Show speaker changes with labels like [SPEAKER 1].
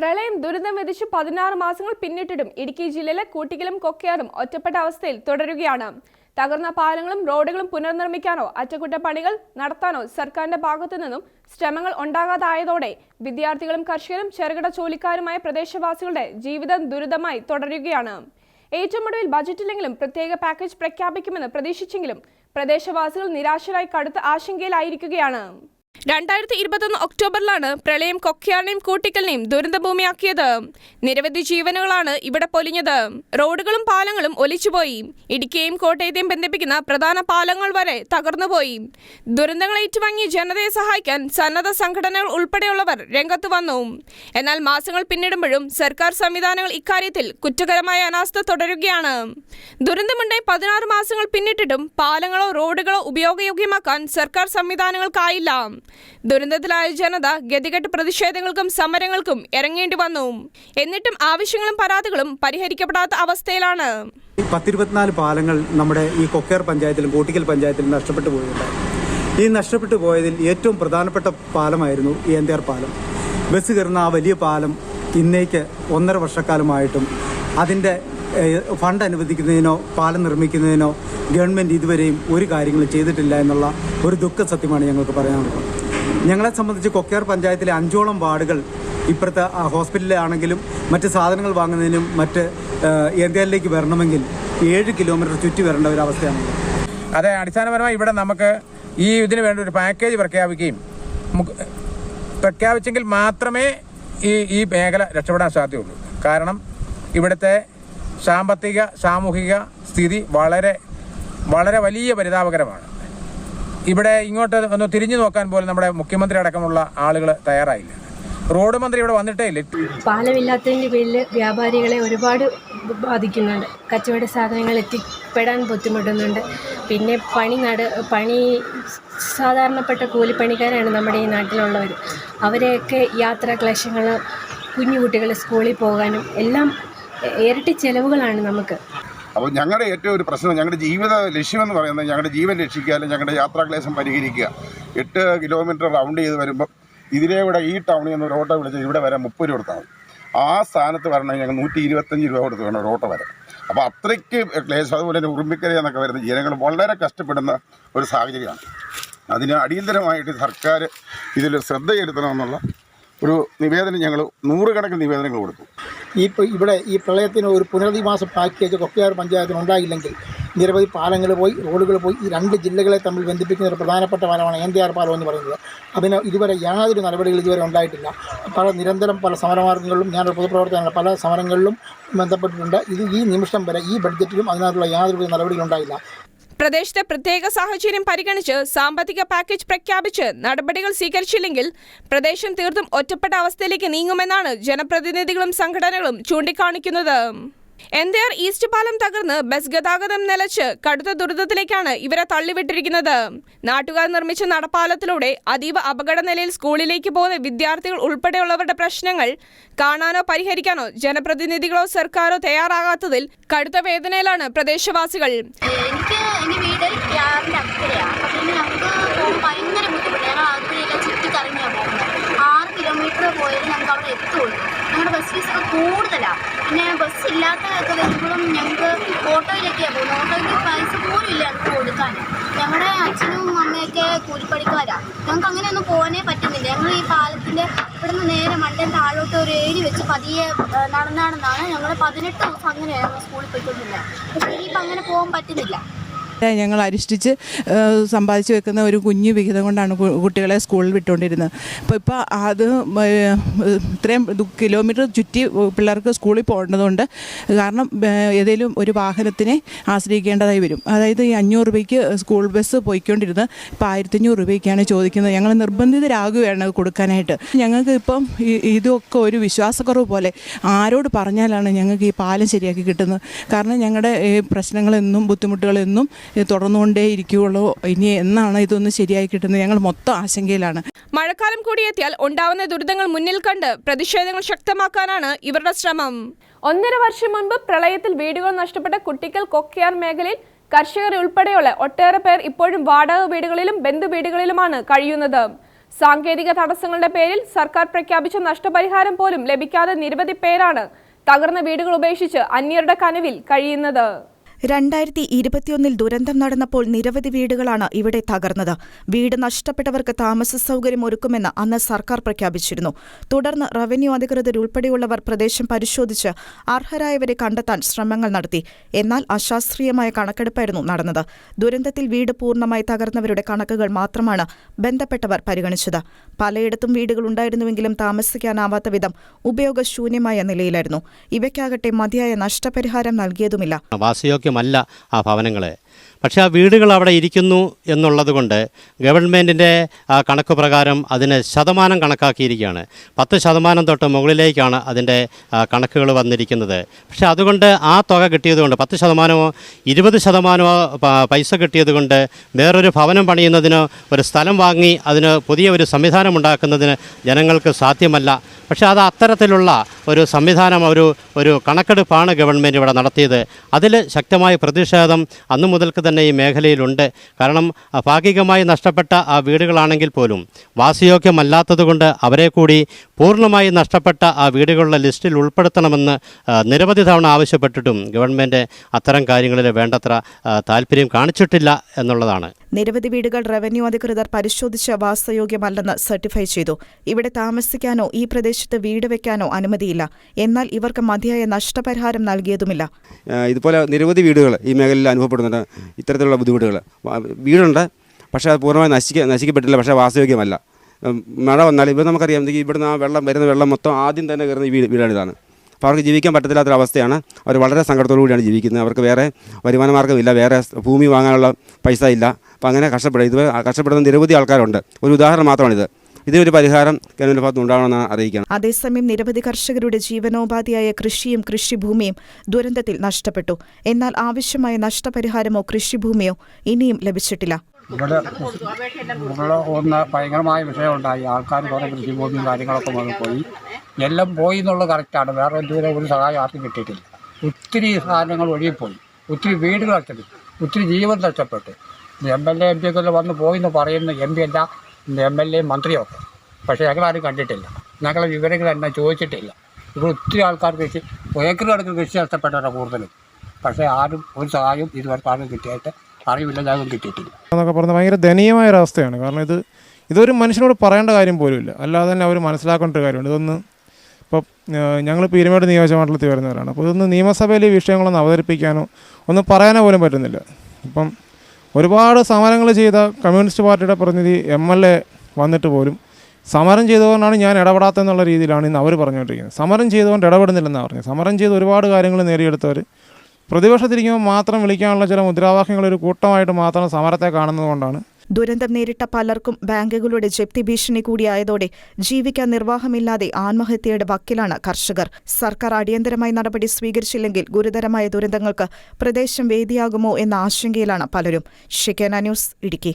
[SPEAKER 1] പ്രളയം ദുരിതം വിധിച്ച് പതിനാറ് മാസങ്ങൾ പിന്നിട്ടിട്ടും ഇടുക്കി ജില്ലയിലെ കൂട്ടിക്കലും കൊക്കയാറും ഒറ്റപ്പെട്ട അവസ്ഥയിൽ തുടരുകയാണ്. തകർന്ന പാലങ്ങളും റോഡുകളും പുനർനിർമ്മിക്കാനോ അറ്റകുറ്റപ്പണികൾ നടത്താനോ സർക്കാരിന്റെ ഭാഗത്തു നിന്നും ശ്രമങ്ങൾ ഉണ്ടാകാതായതോടെ വിദ്യാർത്ഥികളും കർഷകരും ചെറുകിട ജോലിക്കാരുമായ പ്രദേശവാസികളുടെ ജീവിതം ദുരിതമായി തുടരുകയാണ്. ഏറ്റവും ഒടുവിൽ ബജറ്റിലെങ്കിലും പ്രത്യേക പാക്കേജ് പ്രഖ്യാപിക്കുമെന്ന് പ്രതീക്ഷിച്ചെങ്കിലും പ്രദേശവാസികൾ നിരാശരായി കടുത്ത ആശങ്കയിലായിരിക്കുകയാണ്. രണ്ടായിരത്തി ഇരുപത്തൊന്ന് ഒക്ടോബറിലാണ് പ്രളയം കൊക്കയാറിനെയും കൂട്ടിക്കലിനെയും ദുരന്തഭൂമിയാക്കിയത്. നിരവധി ജീവനുകളാണ് ഇവിടെ പൊലിഞ്ഞത്. റോഡുകളും പാലങ്ങളും ഒലിച്ചുപോയി. ഇടുക്കിയെയും കോട്ടയത്തെയും ബന്ധിപ്പിക്കുന്ന പ്രധാന പാലങ്ങൾ വരെ തകർന്നുപോയി. ദുരന്തങ്ങൾ ഏറ്റുവാങ്ങിയ ജനതയെ സഹായിക്കാൻ സന്നദ്ധ സംഘടനകൾ ഉൾപ്പെടെയുള്ളവർ രംഗത്ത് വന്നു. എന്നാൽ മാസങ്ങൾ പിന്നിടുമ്പോഴും സർക്കാർ സംവിധാനങ്ങൾ ഇക്കാര്യത്തിൽ കുറ്റകരമായ അനാസ്ഥ തുടരുകയാണ്. ദുരന്തമുണ്ടായി പതിനാറ് മാസങ്ങൾ പിന്നിട്ടിട്ടും പാലങ്ങളോ റോഡുകളോ ഉപയോഗയോഗ്യമാക്കാൻ സർക്കാർ സംവിധാനങ്ങൾക്കായില്ല. ദുരന്തത്തിലായ ജനത ഗതികെട്ട് പ്രതിഷേധങ്ങൾക്കും സമരങ്ങൾക്കും ഇറങ്ങേണ്ടി വന്നു. എന്നിട്ടും ആവശ്യങ്ങളും പരാതികളും പരിഹരിക്കപ്പെടാത്ത അവസ്ഥയിലാണ്.
[SPEAKER 2] പത്തിരുപത്തിനാല് പാലങ്ങൾ നമ്മുടെ ഈ കൊക്കേർ പഞ്ചായത്തിലും കോട്ടിക്കൽ പഞ്ചായത്തിലും നഷ്ടപ്പെട്ടു പോയിട്ടുണ്ട് ഈ നഷ്ടപ്പെട്ടു പോയതിൽ ഏറ്റവും പ്രധാനപ്പെട്ട പാലമായിരുന്നു ഏന്തേർ പാലം. ബസ് കയറുന്ന ആ വലിയ പാലം ഇന്നേക്ക് ഒന്നര വർഷക്കാലമായിട്ടും അതിന്റെ ഫണ്ട് അനുവദിക്കുന്നതിനോ പാലം നിർമ്മിക്കുന്നതിനോ ഗവൺമെന്റ് ഇതുവരെയും ഒരു കാര്യങ്ങളും ചെയ്തിട്ടില്ല എന്നുള്ള ഒരു ദുഃഖ സത്യമാണ് ഞങ്ങൾക്ക് പറയാനുള്ളത്. ഞങ്ങളെ സംബന്ധിച്ച് കൊക്കയാർ പഞ്ചായത്തിലെ അഞ്ചോളം വാർഡുകൾ ഇപ്പോഴത്തെ ഹോസ്പിറ്റലിലാണെങ്കിലും മറ്റ് സാധനങ്ങൾ വാങ്ങുന്നതിനും മറ്റ് ഏരിയയിലേക്ക് വരണമെങ്കിൽ ഏഴ് കിലോമീറ്റർ ചുറ്റി വരേണ്ട ഒരു അവസ്ഥയാണ്.
[SPEAKER 3] അതെ അടിസ്ഥാനപരമായി ഇവിടെ നമുക്ക് ഈ ഇതിന് വേണ്ടി ഒരു പാക്കേജ് പ്രഖ്യാപിക്കുകയും പ്രഖ്യാപിച്ചെങ്കിൽ മാത്രമേ ഈ ഈ മേഖല രക്ഷപ്പെടാൻ സാധ്യതയുള്ളൂ. കാരണം ഇവിടുത്തെ സാമ്പത്തിക സാമൂഹിക സ്ഥിതി വളരെ വളരെ വലിയ പരിതാപകരമാണ്. ഇവിടെ ഇങ്ങോട്ട് ഒന്ന് തിരിഞ്ഞു നോക്കാൻ പോലും നമ്മുടെ മുഖ്യമന്ത്രി അടക്കമുള്ള ആളുകൾ തയ്യാറായില്ല. റോഡ് മന്ത്രി ഇവിടെ വന്നിട്ടേ ഇല്ല
[SPEAKER 4] പാലമില്ലാത്തതിന്റെ പേരിൽ വ്യാപാരികളെ ഒരുപാട് ബാധിക്കുന്നുണ്ട്. കച്ചവട സാധനങ്ങൾ എത്തിപ്പെടാൻ ബുദ്ധിമുട്ടുന്നുണ്ട്. പിന്നെ പണി നട പണി സാധാരണപ്പെട്ട കൂലിപ്പണിക്കാരാണ് നമ്മുടെ ഈ നാട്ടിലുള്ളവർ അവരെയൊക്കെ കുഞ്ഞു കുട്ടികൾ സ്കൂളിൽ പോകാനും എല്ലാം ഇരട്ടി ചെലവുകളാണ് നമുക്ക്.
[SPEAKER 5] അപ്പോൾ ഞങ്ങളുടെ ഏറ്റവും ഒരു പ്രശ്നം ഞങ്ങളുടെ ജീവിത ലക്ഷ്യമെന്ന് പറയുന്നത് ഞങ്ങളുടെ ജീവൻ രക്ഷിക്കുക അല്ലെങ്കിൽ ഞങ്ങളുടെ യാത്രാക്ലേശം പരിഹരിക്കുക. എട്ട് കിലോമീറ്റർ റൗണ്ട് ചെയ്ത് വരുമ്പോൾ ഇതിലെ കൂടെ ഈ ടൗണിൽ നിന്ന് ഒരു ഓട്ടോ വിളിച്ച് ഇവിടെ വരാൻ മുപ്പത് രൂപ കൊടുത്താൽ ആ സ്ഥാനത്ത് വരണമെങ്കിൽ ഞങ്ങൾ നൂറ്റി ഇരുപത്തഞ്ച് രൂപ കൊടുത്ത് വേണം ഒരു ഓട്ടോ വരാൻ അപ്പോൾ അത്രയ്ക്ക് ക്ലേശം അതുപോലെ തന്നെ ഉറുമ്പിക്കര എന്നൊക്കെ വരുന്ന ജനങ്ങൾ വളരെ കഷ്ടപ്പെടുന്ന ഒരു സാഹചര്യമാണ്. അതിന് അടിയന്തരമായിട്ട് സർക്കാർ ഇതിൽ ശ്രദ്ധ ചെലുത്തണമെന്നുള്ള ഒരു നിവേദനം ഞങ്ങൾ നൂറുകണക്കിന് നിവേദനങ്ങൾ കൊടുത്തു.
[SPEAKER 6] ഈ ഇവിടെ ഈ പ്രളയത്തിന് ഒരു പുനരധിവാസ പാക്കേജ് കൊക്കയാർ പഞ്ചായത്തിന് ഉണ്ടായില്ലെങ്കിൽ നിരവധി പാലങ്ങൾ പോയി റോഡുകൾ പോയി ഈ രണ്ട് ജില്ലകളെ തമ്മിൽ ബന്ധിപ്പിക്കുന്ന ഒരു പ്രധാനപ്പെട്ട പാലമാണ് ആർ പാലം എന്ന് പറയുന്നത്. അതിന് ഇതുവരെ യാതൊരു നടപടികളും ഇതുവരെ ഉണ്ടായിട്ടില്ല. പല നിരന്തരം പല സമരമാർഗങ്ങളിലും ഞാനൊരു പൊതുപ്രവർത്തനങ്ങൾ പല സമരങ്ങളിലും ബന്ധപ്പെട്ടിട്ടുണ്ട്. ഇത് ഈ നിമിഷം വരെ ഈ ബഡ്ജറ്റിലും അതിനകത്തുള്ള യാതൊരു നടപടികളും ഉണ്ടായില്ല.
[SPEAKER 1] പ്രദേശത്തെ പ്രത്യേക സാഹചര്യം പരിഗണിച്ച് സാമ്പത്തിക പാക്കേജ് പ്രഖ്യാപിച്ച് നടപടികൾ സ്വീകരിച്ചില്ലെങ്കിൽ പ്രദേശം തീർത്തും ഒറ്റപ്പെട്ട അവസ്ഥയിലേക്ക് നീങ്ങുമെന്നാണ് ജനപ്രതിനിധികളും സംഘടനകളും ചൂണ്ടിക്കാണിക്കുന്നത്. എന്തയാർ ഈസ്റ്റ് പാലം തകർന്ന് ബസ് ഗതാഗതം നിലച്ച് കടുത്ത ദുരിതത്തിലേക്കാണ് ഇവരെ തള്ളിവിട്ടിരിക്കുന്നത്. നാട്ടുകാർ നിർമ്മിച്ച നടപ്പാലത്തിലൂടെ അതീവ അപകട നിലയിൽ സ്കൂളിലേക്ക് പോകുന്ന വിദ്യാർത്ഥികൾ ഉൾപ്പെടെയുള്ളവരുടെ പ്രശ്നങ്ങൾ കാണാനോ പരിഹരിക്കാനോ ജനപ്രതിനിധികളോ സർക്കാരോ തയ്യാറാകാത്തതിൽ കടുത്ത വേദനയിലാണ് പ്രദേശവാസികൾ.
[SPEAKER 7] എനിക്ക് യാറിന്റെ അക്കരെയാണ് അപ്പം പിന്നെ ഞങ്ങൾക്ക് പോകാൻ ഭയങ്കര ബുദ്ധിമുട്ട്. ഞങ്ങൾ അതുവഴിയെല്ലാം ചുറ്റിക്കറങ്ങിയാണ് പോകുന്നത്. ആറ് കിലോമീറ്റർ പോയാലും ഞങ്ങൾക്ക് അവിടെ എത്തുള്ളൂ. ഞങ്ങളുടെ ബസ് ഫീസ് ഒക്കെ കൂടുതലാണ് പിന്നെ ബസ് ഇല്ലാത്തതൊക്കെ വരുമ്പോഴും ഞങ്ങൾക്ക് ഓട്ടോയിലൊക്കെയാണ് പോകുന്നത്. ഓട്ടോയ്ക്ക് പൈസ പോലും ഇല്ല ഞങ്ങൾക്ക് കൊടുക്കാൻ. ഞങ്ങളുടെ അച്ഛനും അമ്മയൊക്കെ കൂലിപ്പണിക്കാരാണ് ഞങ്ങൾക്ക് അങ്ങനെയൊന്നും പോകാനേ പറ്റുന്നില്ല. ഞങ്ങൾ ഈ പാലത്തിന്റെ ഇവിടുന്ന് നേരെ മണ്ടൻ താഴോട്ട് ഒരു ഏരി വെച്ച് പതിയെ നടന്നാണെന്നാണ് ഞങ്ങൾ പതിനെട്ട് ദിവസം അങ്ങനെയാണ് സ്കൂളിൽ പോയിക്കൊണ്ടിരുന്നത്. പക്ഷേ ഇനിയിപ്പോൾ അങ്ങനെ പോകാൻ പറ്റുന്നില്ല.
[SPEAKER 8] ഞങ്ങൾ അരിഷ്ടിച്ച് ഏഹ്, സമ്പാദിച്ച് വെക്കുന്ന ഒരു കുഞ്ഞു വിഹിതം കൊണ്ടാണ് കുട്ടികളെ സ്കൂളിൽ വിട്ടുകൊണ്ടിരുന്നത് അപ്പോൾ ഇപ്പോൾ അത് ഇത്രയും കിലോമീറ്റർ ചുറ്റി പിള്ളേർക്ക് സ്കൂളിൽ പോകേണ്ടതുകൊണ്ട് കാരണം ഏതെങ്കിലും ഒരു വാഹനത്തിനെ ആശ്രയിക്കേണ്ടതായി വരും. അതായത് ഈ അഞ്ഞൂറ് രൂപയ്ക്ക് സ്കൂൾ ബസ് പോയിക്കൊണ്ടിരുന്നത് ഇപ്പോൾ ആയിരത്തഞ്ഞൂറ് രൂപയ്ക്കാണ് ചോദിക്കുന്നത്. ഞങ്ങൾ നിർബന്ധിതരാകുകയാണ് കൊടുക്കാനായിട്ട്. ഞങ്ങൾക്ക് ഇപ്പം ഇതൊക്കെ ഒരു വിശ്വാസക്കുറവ് പോലെ ആരോട് പറഞ്ഞാലാണ് ഞങ്ങൾക്ക് ഈ പാലം ശരിയാക്കി കിട്ടുന്നത്. കാരണം ഞങ്ങളുടെ പ്രശ്നങ്ങളെന്നും ബുദ്ധിമുട്ടുകളെന്നും തുടർന്നുകൊണ്ടേ ഇരിക്കുകയുള്ളൂ. ഇനി എന്നാണ് ഇതൊന്ന് ശരിയായി കിട്ടുന്നത്? ഞങ്ങൾ മൊത്തം ആശങ്കയിലാണ്.
[SPEAKER 1] മഴക്കാലം കൂടിയെത്തിയാൽ ഉണ്ടാവുന്ന ദുരിതങ്ങൾ മുന്നിൽ കണ്ട് പ്രതിഷേധങ്ങൾ ശക്തമാക്കാനാണ് ഇവരുടെ ശ്രമം. ഒന്നര വർഷം മുൻപ് പ്രളയത്തിൽ വീടുകൾ നഷ്ടപ്പെട്ട കുട്ടികൾ കൊക്കയാർ മേഖലയിൽ കർഷകർ ഉൾപ്പെടെയുള്ള ഒട്ടേറെ പേർ ഇപ്പോഴും വാടക വീടുകളിലും ബന്ധു വീടുകളിലുമാണ് കഴിയുന്നത്. സാങ്കേതിക തടസ്സങ്ങളുടെ പേരിൽ സർക്കാർ പ്രഖ്യാപിച്ച നഷ്ടപരിഹാരം പോലും ലഭിക്കാതെ നിരവധി പേരാണ് തകർന്ന വീടുകൾ ഉപേക്ഷിച്ച് അന്യരുടെ കനവിൽ കഴിയുന്നത്.
[SPEAKER 9] രണ്ടായിരത്തി ഇരുപത്തിയൊന്നിൽ ദുരന്തം നടന്നപ്പോൾ നിരവധി വീടുകളാണ് ഇവിടെ തകർന്നത്. വീട് നഷ്ടപ്പെട്ടവർക്ക് താമസ സൗകര്യം ഒരുക്കുമെന്ന് അന്ന് സർക്കാർ പ്രഖ്യാപിച്ചിരുന്നു. തുടർന്ന് റവന്യൂ അധികൃതർ ഉൾപ്പെടെയുള്ളവർ പ്രദേശം പരിശോധിച്ച് അർഹരായവരെ കണ്ടെത്താൻ ശ്രമങ്ങൾ നടത്തി. എന്നാൽ അശാസ്ത്രീയമായ കണക്കെടുപ്പായിരുന്നു നടന്നത്. ദുരന്തത്തിൽ വീട് പൂർണമായി തകർന്നവരുടെ കണക്കുകൾ മാത്രമാണ് ബന്ധപ്പെട്ടവർ പരിഗണിച്ചത്. പലയിടത്തും വീടുകൾ ഉണ്ടായിരുന്നുവെങ്കിലും താമസിക്കാനാവാത്ത വിധം ഉപയോഗശൂന്യമായ നിലയിലായിരുന്നു. ഇവയ്ക്കാകട്ടെ മതിയായ നഷ്ടപരിഹാരം നൽകിയതുമില്ല.
[SPEAKER 10] വാസയോഗ്യമല്ല ആ ഭവനങ്ങൾ പക്ഷേ ആ വീടുകൾ അവിടെ ഇരിക്കുന്നു എന്നുള്ളത് കൊണ്ട് ഗവൺമെന്റിന്റെ കണക്ക് പ്രകാരം അതിന് ശതമാനം കണക്കാക്കിയിരിക്കുകയാണ്. പത്ത് ശതമാനം തൊട്ട് മുകളിലേക്കാണ് അതിന്റെ കണക്കുകൾ വന്നിരിക്കുന്നത്. പക്ഷേ അതുകൊണ്ട് ആ തുക കിട്ടിയതുകൊണ്ട് പത്ത് ശതമാനമോ ഇരുപത് ശതമാനമോ പൈസ കിട്ടിയതുകൊണ്ട് വേറൊരു ഭവനം പണിയുന്നതിന് ഒരു സ്ഥലം വാങ്ങി അതിന് പുതിയ ഒരു സംവിധാനം ഉണ്ടാക്കുന്നതിന് ജനങ്ങൾക്ക് സാധ്യമല്ല. പക്ഷേ അത് അത്തരത്തിലുള്ള ഒരു സംവിധാനം ഒരു ഒരു കണക്കെടുപ്പാണ് ഗവൺമെന്റ് ഇവിടെ നടത്തിയത്. അതിൽ ശക്തമായ പ്രതിഷേധം അന്നു മുതൽക്ക് തന്നെ ഈ മേഖലയിലുണ്ട്. കാരണം ഭാഗികമായി നഷ്ടപ്പെട്ട ആ വീടുകളാണെങ്കിൽ പോലും വാസയോഗ്യമല്ലാത്തതുകൊണ്ട് അവരെ കൂടി പൂർണമായി നഷ്ടപ്പെട്ട ആ വീടുകളുടെ ലിസ്റ്റിൽ ഉൾപ്പെടുത്തണമെന്ന് നിരവധി തവണ ആവശ്യപ്പെട്ടിട്ടും ഗവൺമെന്റ് അത്തരം കാര്യങ്ങളിൽ വേണ്ടത്ര താല്പര്യം കാണിച്ചിട്ടില്ല എന്നുള്ളതാണ്.
[SPEAKER 9] നിരവധി വീടുകൾ റവന്യൂ അധികൃതർ പരിശോധിച്ച് വാസയോഗ്യമല്ലെന്ന് സർട്ടിഫൈ ചെയ്തു. ഇവിടെ താമസിക്കാനോ ഈ പ്രദേശത്ത് വീട് വെക്കാനോ അനുമതിയില്ല. എന്നാൽ ഇവർക്ക് മതിയായ നഷ്ടപരിഹാരം നൽകിയതുമില്ല.
[SPEAKER 11] ഇതുപോലെ നിരവധി വീടുകൾ ഈ മേഖലയിൽ അനുഭവപ്പെടുന്നുണ്ട്. ഇത്തരത്തിലുള്ള ബുദ്ധിമുട്ടുകൾ. വീടുണ്ട് പക്ഷേ അത് പൂർണമായി നശിക്ക നശിക്കപ്പെട്ടില്ല പക്ഷേ വാസയോഗ്യമല്ല. മഴ വന്നാൽ ഇപ്പോൾ നമുക്കറിയാം ഇവിടുന്ന് ആ വെള്ളം വരുന്ന വെള്ളം മൊത്തം ആദ്യം തന്നെ കയറുന്ന ഈ വീട് വീടാണിതാണ്. അപ്പോൾ അവർക്ക് ജീവിക്കാൻ പറ്റത്തില്ലാത്തൊരവസ്ഥയാണ്. അവർ വളരെ സങ്കടത്തോടു കൂടിയാണ് ജീവിക്കുന്നത്. അവർക്ക് വേറെ വരുമാന മാർഗമില്ല വേറെ ഭൂമി വാങ്ങാനുള്ള പൈസ ഇല്ല. അപ്പോൾ അങ്ങനെ കഷ്ടപ്പെടുക ഇത് കഷ്ടപ്പെടുന്ന നിരവധി ആൾക്കാരുണ്ട്. ഒരു ഉദാഹരണം മാത്രമാണിത്. ഇതിനൊരു പരിഹാരം കേന്ദ്ര ഭാഗത്ത് ഉണ്ടാവണമെന്ന് അറിയിക്കണം
[SPEAKER 9] അതേസമയം നിരവധി കർഷകരുടെ ജീവനോപാധിയായ കൃഷിയും കൃഷിഭൂമിയും ദുരന്തത്തിൽ നഷ്ടപ്പെട്ടു. എന്നാൽ ആവശ്യമായ നഷ്ടപരിഹാരമോ കൃഷിഭൂമിയോ ഇനിയും ലഭിച്ചിട്ടില്ല.
[SPEAKER 12] ഇവിടെ ഇവിടെ ഒന്ന് ഭയങ്കരമായ വിഷയമുണ്ടായി. ആൾക്കാർ കുറേ കൃഷിഭൂമിയും കാര്യങ്ങളൊക്കെ വന്നു പോയി. എല്ലാം പോയി എന്നുള്ളത് കറക്റ്റാണ് വേറെ ഇതുവരെ ഒരു സഹായം ആർക്കും കിട്ടിയിട്ടില്ല. ഒത്തിരി സാധനങ്ങൾ ഒഴുകിപ്പോയി ഒത്തിരി വീടുകൾ നഷ്ടപ്പെട്ടു. ഒത്തിരി ജീവൻ നഷ്ടപ്പെട്ടു. M L A M P ഒക്കെ വന്ന് പോയി എന്ന് പറയുന്ന എം പി അല്ല എം എൽ എ മന്ത്രിയൊക്കെ. പക്ഷേ ഞങ്ങളാരും കണ്ടിട്ടില്ല. ഞങ്ങളെ വിവരങ്ങൾ എന്നെ ചോദിച്ചിട്ടില്ല. ഇവിടെ ഒത്തിരി ആൾക്കാർ കൃഷി ഏക്കർ കണക്കിന് കൃഷി നഷ്ടപ്പെട്ടവരാണ് കൂടുതലും. പക്ഷേ ആരും ഒരു സഹായവും ഇതുവരെ ആരും കിട്ടിയായിട്ട് അറിവില്ല ഞങ്ങൾക്ക് കിട്ടിയിട്ടില്ല.
[SPEAKER 13] എന്നൊക്കെ പറഞ്ഞാൽ ഭയങ്കര ദയനീയമായ ഒരവസ്ഥയാണ് കാരണം ഇത് ഇതൊരു മനുഷ്യനോട് പറയേണ്ട കാര്യം പോലുമില്ല. അല്ലാതെ തന്നെ അവർ മനസ്സിലാക്കേണ്ട കാര്യമുണ്ട്. ഇതൊന്ന് ഇപ്പം ഞങ്ങൾ പീരുമേട് നിയോജക മണ്ഡലത്തിൽ വരുന്നവരാണ്. അപ്പോൾ ഇതൊന്ന് നിയമസഭയിൽ ഈ വിഷയങ്ങളൊന്നും അവതരിപ്പിക്കാനോ ഒന്നും പറയാനോ പോലും പറ്റുന്നില്ല. ഇപ്പം ഒരുപാട് സമരങ്ങൾ ചെയ്ത കമ്മ്യൂണിസ്റ്റ് പാർട്ടിയുടെ പ്രതിനിധി എം എൽ എ വന്നിട്ട് പോലും സമരം ചെയ്തുകൊണ്ടാണ് ഞാൻ ഇടപെടാത്തെന്നുള്ള രീതിയിലാണ് ഇന്ന് അവർ പറഞ്ഞുകൊണ്ടിരിക്കുന്നത്. സമരം ചെയ്തുകൊണ്ട് ഇടപെടുന്നില്ലെന്നാണ് പറഞ്ഞത്. സമരം ചെയ്ത് ഒരുപാട് കാര്യങ്ങൾ നേടിയെടുത്തവർ പ്രതിപക്ഷത്തിരിക്കുമ്പോൾ മാത്രം വിളിക്കാനുള്ള ചില മുദ്രാവാക്യങ്ങൾ ഒരു കൂട്ടമായിട്ട് മാത്രം സമരത്തെ കാണുന്നത് കൊണ്ടാണ്
[SPEAKER 9] ദുരന്തം നേരിട്ട പലർക്കും ബാങ്കുകളുടെ ജപ്തി ഭീഷണി കൂടിയായതോടെ ജീവിക്കാൻ നിർവാഹമില്ലാതെ ആത്മഹത്യയുടെ വക്കിലാണ് കർഷകർ. സർക്കാർ അടിയന്തരമായി നടപടി സ്വീകരിച്ചില്ലെങ്കിൽ ഗുരുതരമായ ദുരന്തങ്ങൾക്ക് പ്രദേശം വേദിയാകുമോ എന്ന ആശങ്കയിലാണ് പലരും. ഷിക്കേന ന്യൂസ് ഇടുക്കി.